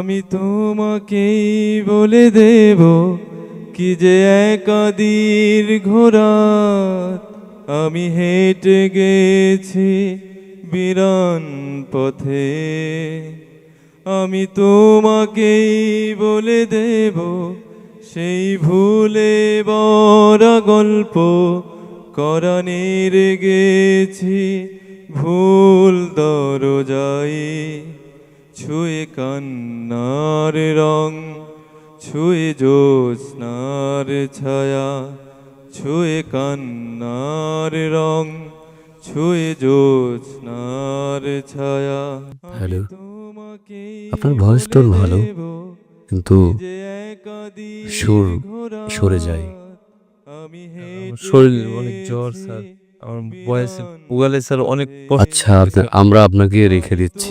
আমি তোমাকেই বলে দেব কি যে একা দীর্ঘ রাত আমি হেঁটে গেছি বিরান পথে। আমি তোমাকেই বলে দেব সেই ভুলে বড় গল্প করানের গেছি ভুল দরজাই ছুঁয়ে কান্নার রং ছুঁয়ে জ্যোৎস্নার ছায়া ছুঁয়ে কান্নার রং ছুঁয়ে জ্যোৎস্নার ছায়া হ্যালো। আপনার ভয়েস টোন ভালো, কিন্তু সুর সরে যায়। শরীর অনেক জ্বর স্যার আমার বয়স উগালে স্যার অনেক আচ্ছা আমরা আপনাকে রেখে দিচ্ছি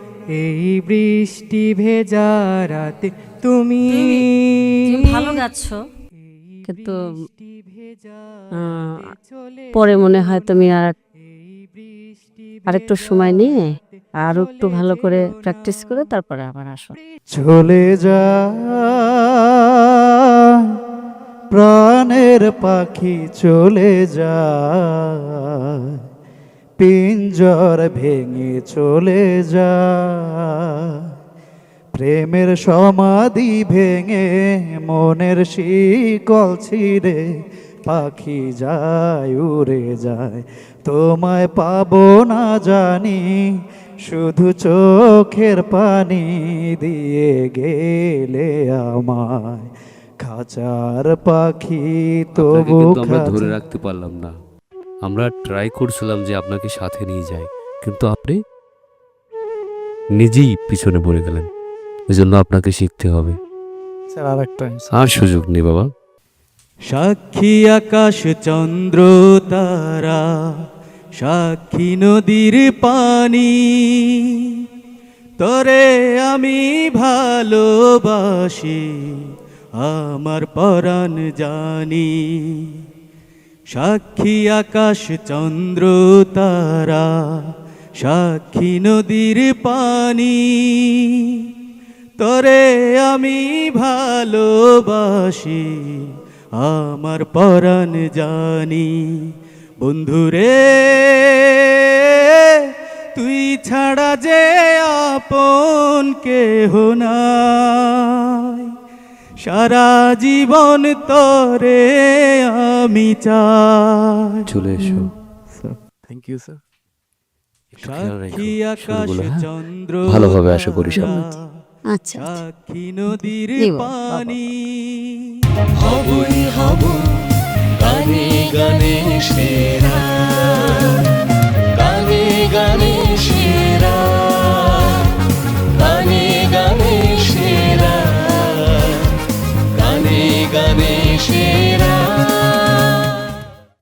এই বৃষ্টি ভেজা রাতে তুমি ভালো গাচ্ছ কিন্তু পরে মনে হয় তুমি আর আরেকটু সময় নিয়ে আর একটু ভালো করে প্র্যাকটিস করে তারপরে আবার আসো। চলে যা। প্রাণের পাখি চলে যা। পিঞ্জর ভেঙে চলে যা। প্রেমের সমাধি ভেঙে মনের শিকল ছিঁড়ে পাখি যায় উড়ে যায়। তোমায় পাবো না জানি শুধু চোখের পানি দিয়ে গেলে আমায়। খাঁচার পাখি তবু ধরে রাখতে পারলাম না। আমরা ট্রাই করছিলাম যে আপনাকে সাথে নিয়ে যাই কিন্তু আপনি নিজেই পিছনে পড়ে গেলেন। এই জন্য আপনাকে শিখতে হবে। স্যার আর একটা আর সুযোগ নেই বাবা। সাক্ষী আকাশ চন্দ্র তারা সাক্ষী নদীর পানি। তরে আমি ভালোবাসি আমার পরাণ জানি। সাক্ষী আকাশ চন্দ্র তারা, সাক্ষী নদীর পানি। তরে আমি ভালোবাসি, আমার পরাণ জানি। বন্ধুরে, তুই ছাড়া যে আপন কেহ নাই সারা জীবন তরে আমি চাই। চলে এসো। থ্যাংক ইউ স্যার একটু খেয়াল সাক্ষী আকাশ? চন্দ্র ভালোভাবে আশা করি সব। আচ্ছা আচ্ছা। সাক্ষী নদীর পানি। হবই হব গানে গানে সেরা।